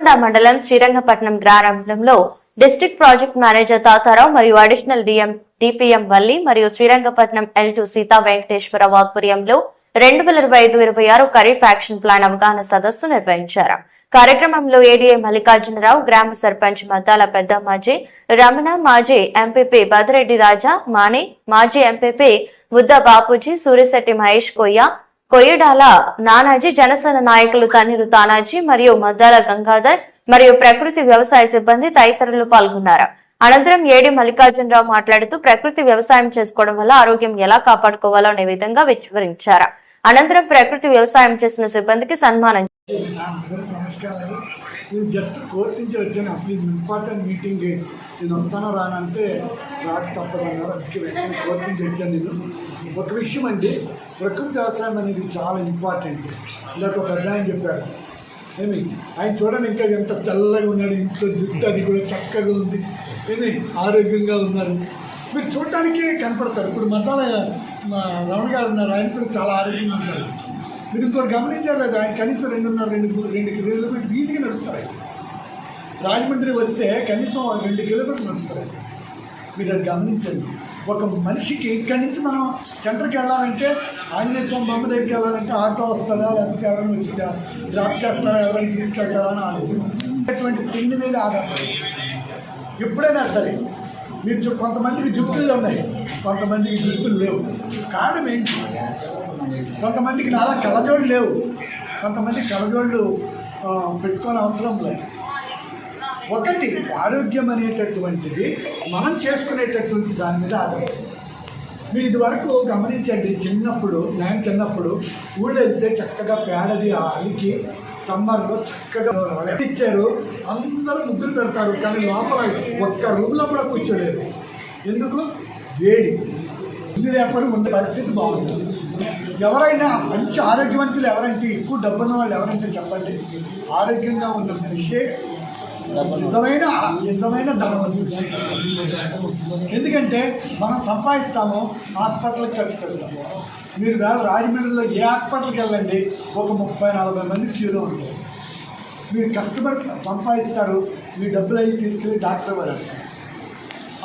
మండలం శ్రీరంగపట్నం గ్రామంలో district project manager Tatarao మరియు అడిషనల్ డిఎం డిపిఎం వల్లి మరియు శ్రీరంగపట్నం ఎల్ టు సీతా వెంకటేశ్వర ఆధ్వర్యంలో రెండు వేల ఇరవై ఐదు ఇరవై ఆరు ఖరీఫ్ యాక్షన్ ప్లాన్ అవగాహన సదస్సు నిర్వహించారు. కార్యక్రమంలో ఏడీఏ మల్లికార్జునరావు గ్రామ సర్పంచ్ మద్దాల పెద్ద మాజీ రమణ మాజీ ఎంపీపీ బదిరెడ్డి రాజా మాణి మాజీ ఎంపీపీ బుద్ధ బాపూజీ సూరిశెట్టి మహేష్ కొయ్య కొయ్యడాల నానాజీ జనసేన నాయకులు కన్నీరు తానాజీ మరియు మద్దాల గంగాధర్ మరియు ప్రకృతి వ్యవసాయ సిబ్బంది తదితరులు పాల్గొన్నారు. అనంతరం ఏడి మల్లికార్జునరావు మాట్లాడుతూ ప్రకృతి వ్యవసాయం చేసుకోవడం వల్ల ఆరోగ్యం ఎలా కాపాడుకోవాలో అనే విధంగా వివరించారు. అనంతరం ప్రకృతి వ్యవసాయం చేసిన సిబ్బందికి సన్మానం అందరూ నమస్కారాలు. నేను జస్ట్ కోర్టు నుంచి వచ్చాను అసలు ఇంపార్టెంట్ మీటింగ్ నేను వస్తాను రానంటే రాక తప్పదు అన్నారు అందుకే వెంటనే కోర్టు నుంచి వచ్చాను నేను. ఒక విషయం అండి ప్రకృతి వ్యవసాయం అనేది చాలా ఇంపార్టెంట్ ఇందాక ఒక పెద్ద ఆయన చెప్పారు. ఏమి ఆయన చూడండి ఇంకా ఎంత తెల్లగా ఉన్నాడు ఇంట్లో జుట్టు అది కూడా చక్కగా ఉంది. ఏమి ఆరోగ్యంగా ఉన్నారు. మీరు చూడటానికే కనపడతారు. ఇప్పుడు మతాల మా రమణ గారు ఉన్నారు. ఆయన కూడా చాలా ఆరోగ్యంగా ఉంటారు. మీరు ఇంకోటి గమనించలేదు ఆయన కనీసం రెండున్నర రెండు రెండు కిలోమీటర్లు ఈజీగా నడుస్తారు. రాజమండ్రి వస్తే కనీసం రెండు కిలోమీటర్లు నడుస్తారు. మీరు అది గమనించండి. ఒక మనిషికి ఇక్కడి నుంచి మనం సెంటర్కి వెళ్ళాలంటే ఆంజనేయ స్వామి బొమ్మ దగ్గరికి వెళ్ళాలంటే ఆటో వస్తుందా లేకపోతే ఎవరైనా వచ్చిందా? డ్రాప్ చేస్తారా ఎవరైనా తీసుకెళ్తారా అని ఆలోచన అటువంటి తిండి మీద ఆధారపడి. ఎప్పుడైనా సరే మీరు చూ- కొంతమందికి జుట్టులు ఉన్నాయి. కొంతమందికి జుట్టులు లేవు. కారణం ఏంటి? కొంతమందికి నాలా కళ్ళజోళ్ళు లేవు. కొంతమంది కళ్ళజోళ్ళు పెట్టుకోని అవసరం లేదు. ఒకటి ఆరోగ్యం అనేటటువంటిది మనం చేసుకునేటటువంటి దాని మీద ఆధారపడి మీరు ఇది వరకు గమనించండి చిన్నప్పుడు నేను చిన్నప్పుడు ఊళ్ళో వెళ్తే చక్కగా పేడది అలికి సమ్మర్లో చక్కగా ఇచ్చారు అందరూ ముగ్గులు పెడతారు కానీ లోపల ఒక్క రూమ్లో కూడా కూర్చోలేరు ఎందుకు? వేడి. ఇల్లు లేకపోతే ఉన్న పరిస్థితి బాగుంటుంది ఎవరైనా మంచి ఆరోగ్యవంతులు ఎవరంటే ఎక్కువ డబ్బున్న వాళ్ళు ఎవరంటే చెప్పండి. ఆరోగ్యంగా ఉన్న మనిషే నిజమైన నిజమైన ధనవంతుడు ఎందుకంటే మనం సంపాదిస్తాము హాస్పిటల్కి ఖర్చు పెడతాము. మీరు వేళ రాజమండ్రిలో ఏ హాస్పిటల్కి వెళ్ళండి ఒక ముప్పై నలభై మంది క్యూలో ఉంటారు. మీరు కస్టమర్స్ సంపాదిస్తారు మీ డబ్బులు అవి తీసుకెళ్ళి డాక్టర్ వారు వేస్తారు.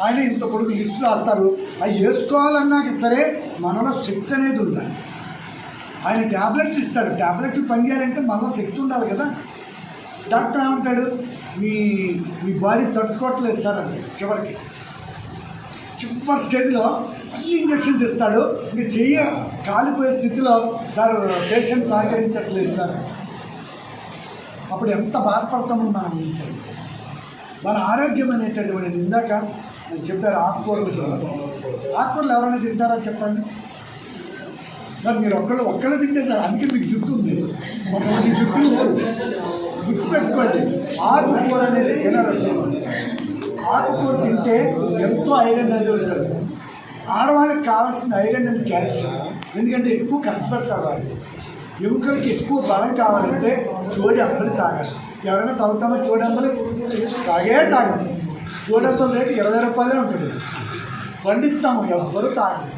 ఆయన ఇంత కొడుకు లిస్టులు రాస్తారు అవి వేసుకోవాలన్నా సరే మనలో శక్తి అనేది ఉండాలి. ఆయన ట్యాబ్లెట్లు ఇస్తారు ట్యాబ్లెట్లు పనిచేయాలంటే మనలో శక్తి ఉండాలి కదా. డాక్టర్ ఏమంటాడు? మీ మీ బాడీ తట్టుకోవట్లేదు సార్ అంటే చివరికి. చివరి స్టేజ్లో అన్ని ఇంజక్షన్స్ ఇస్తాడు. ఇంక చెయ్య కాలిపోయే స్థితిలో సార్ పేషెంట్ సహకరించట్లేదు సార్. అప్పుడు ఎంత బాధపడతామో మనం ఊహించాలి. మన ఆరోగ్యం అనేటటువంటి ఇందాక చెప్పారు ఆకుకూరలు ఆకుకూరలు ఎవరైనా తింటారా చెప్పండి? మరి మీరు ఒక్కళ్ళు ఒక్కళ్ళు తింటే సార్ అందుకే మీకు జుట్టు ఉంది. కొంతమంది జుట్టు లేదు. గుర్తుపెట్టుకోండి ఆకుకూర అనేది తినరసం ఆకుకూర తింటే ఎంతో ఐరన్ అనేది ఉంటుంది. ఆడవాళ్ళకి కావాల్సిన ఐరన్ అండ్ క్యాల్షియం ఎందుకంటే ఎక్కువ కష్టపడతారు వాళ్ళు. ఎముకలకి ఎక్కువ బలం కావాలంటే చోడి అంబలి తాగాలి. ఎవరైనా తాగుతామో చోడి అంబలి తాగే తాగండి చోడి అంబలి రేటు ఇరవై రూపాయలే ఉంటుంది. పండిస్తాము ఎవ్వరూ తాగండి